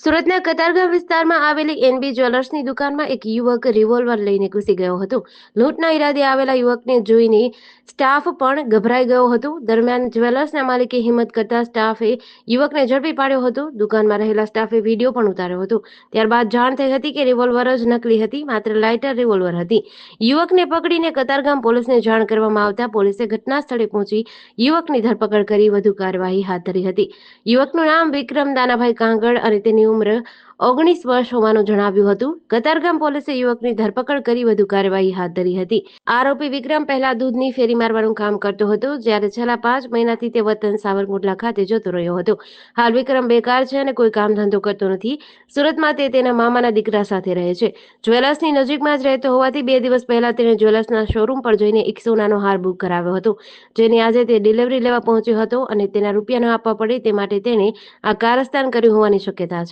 સુરતના કતારગામ વિસ્તારમાં આવેલી એનબી જ્વેલર્સની દુકાનમાં એક યુવક રિવોલ્વર લઈને ઘૂસી ગયો હતો. લૂંટના ઈરાદે આવેલા યુવકને જોઈને સ્ટાફ પણ ગભરાઈ ગયો હતો. દરમિયાન જ્વેલર્સના માલિકે હિંમત કરતા સ્ટાફે યુવકને ઝડપી પાડ્યો હતો. દુકાનમાં રહેલા સ્ટાફે વીડિયો પણ ઉતાર્યો હતો. ત્યારબાદ જાણ થઈ હતી કે રિવોલ્વર જ નકલી હતી, માત્ર લાઇટર રિવોલ્વર હતી. યુવકને પકડીને કતારગામ પોલીસને જાણ કરવામાં આવતા પોલીસે ઘટના સ્થળે પહોંચી યુવકની ધરપકડ કરી વધુ કાર્યવાહી હાથ ધરી હતી. યુવકનું નામ વિક્રમ દાનાભાઈ કાંગડ અને તેની ઉંમર ઓગણીસ વર્ષ હોવાનું જણાવ્યું હતું. કતારગામ પોલીસે યુવકની ધરપકડ કરી વધુ કાર્યવાહી હાથ ધરી હતી. આરોપી વિક્રમ પહેલા દૂધની ફેરી મારવાનું કામ કરતો હતો, જ્યારે છેલ્લા પાંચ મહિનાથી તે વતન સાવરકુંડલા ખાતે જતો રહ્યો હતો. હાલ વિક્રમ બેકાર છે અને કોઈ કામ ધંધો કરતો નથી. સુરતમાં તે તેના મામાના દીકરા સાથે રહે છે. જ્વેલર્સની નજીકમાં જ રહેતો હોવાથી બે દિવસ પહેલા તેણે જ્વેલર્સના શોરૂમ પર જઈને એક સોનાનો હાર બુક કરાવ્યો હતો, જેની આજે તે ડિલિવરી લેવા પહોંચ્યો હતો અને તેના રૂપિયા ન આપવા પડે તે માટે તેણે આ કારસ્તાન કર્યું હોવાની શક્યતા છે.